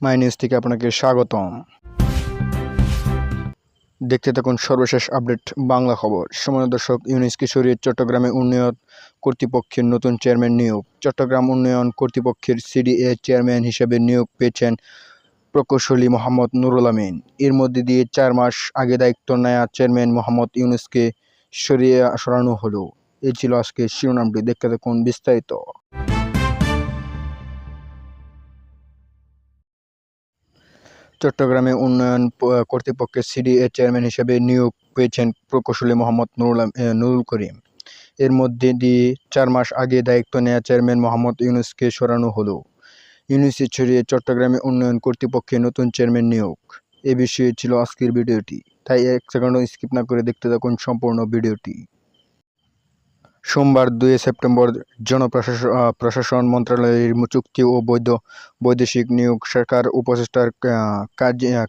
My news থেকে আপনাকে স্বাগতম। দেখতে থাকুন সর্বশেষ আপডেট বাংলা খবর। সময় দর্শক, ইউনিস কিশোরী চট্টগ্রামে উন্নয়ন কর্তৃপক্ষের নতুন চেয়ারম্যান নিয়োগ। চট্টগ্রাম উন্নয়ন কর্তৃপক্ষের সিডিএ চেয়ারম্যান হিসেবে নিয়োগ পেয়েছেন প্রকৌশলী মোহাম্মদ নুরুল আমিন। এর মধ্যে দিয়ে চার মাস আগে দায়িত্ব নেয়া চেয়ারম্যান মোহাম্মদ ইউনুসকে সরিয়ে সরানো হলো। এই ছিল আজকে শিরোনামটি। দেখতে থাকুন বিস্তারিত। চট্টগ্রামে উন্নয়ন কর্তৃপক্ষের সিডিএ চেয়ারম্যান হিসেবে নিয়োগ পেয়েছেন প্রকৌশলী মোহাম্মদ নুরুল নুরুল করিম। এর মধ্যে দিয়ে চার মাস আগে দায়িত্ব নেওয়া চেয়ারম্যান মোহাম্মদ ইউনুসকে সরানো হলো। ইউনুসে ছড়িয়ে চট্টগ্রামে উন্নয়ন কর্তৃপক্ষের নতুন চেয়ারম্যান নিয়োগ। এ বিষয়ে ছিল আজকের ভিডিওটি। তাই এক সেকেন্ডও স্কিপ না করে দেখতে থাকুন সম্পূর্ণ ভিডিওটি। সোমবার দুই সেপ্টেম্বর জনপ্রশাসন প্রশাসন মন্ত্রণালয়ের চুক্তি ও বৈধ বৈদেশিক নিয়োগ সরকার উপদেষ্টার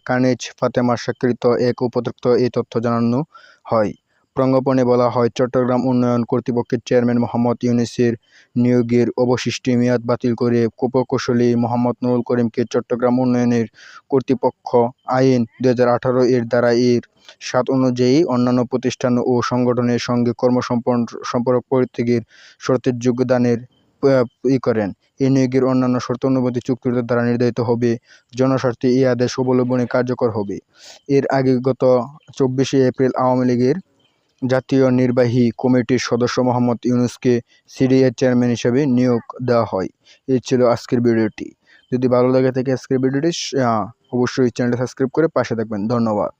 কানিজ ফাতেমা স্বাক্ষরিত এক উপদ্রুক্ত এই তথ্য জানানো হয়। প্রজ্ঞাপনে বলা হয়। চট্টগ্রাম উন্নয়ন কর্তৃপক্ষের চেয়ারম্যান মোহাম্মদ ইউনিসের নিয়োগের অবশিষ্ট মেয়াদ বাতিল করে প্রকৌশলী মোহাম্মদ নুরুল করিমকে চট্টগ্রাম উন্নয়নের কর্তৃপক্ষ আইন দু হাজার আঠারো এর দ্বারা এর সাত অনুযায়ী অন্যান্য প্রতিষ্ঠান ও সংগঠনের সঙ্গে কর্মসম্পন্ন সম্পর্ক পরিত্যাগের শর্তের যোগদানের ই করেন। এই নিয়োগের অন্যান্য শর্ত অনুমতি চুক্তির দ্বারা নির্ধারিত হবে। জনস্বার্থে এই আদেশ অবলম্বনে কার্যকর হবে। এর আগে গত চব্বিশে এপ্রিল আওয়ামী লীগের জাতীয় নির্বাহী কমিটির সদস্য মোহাম্মদ ইউনুসকে সিডিএ চেয়ারম্যান হিসেবে নিয়োগ দেওয়া হয়। এই ছিল আজকের ভিডিওটি। যদি ভালো লাগে থাকে আজকের ভিডিওটি অবশ্যই চ্যানেলটা সাবস্ক্রাইব করে পাশে থাকবেন। ধন্যবাদ।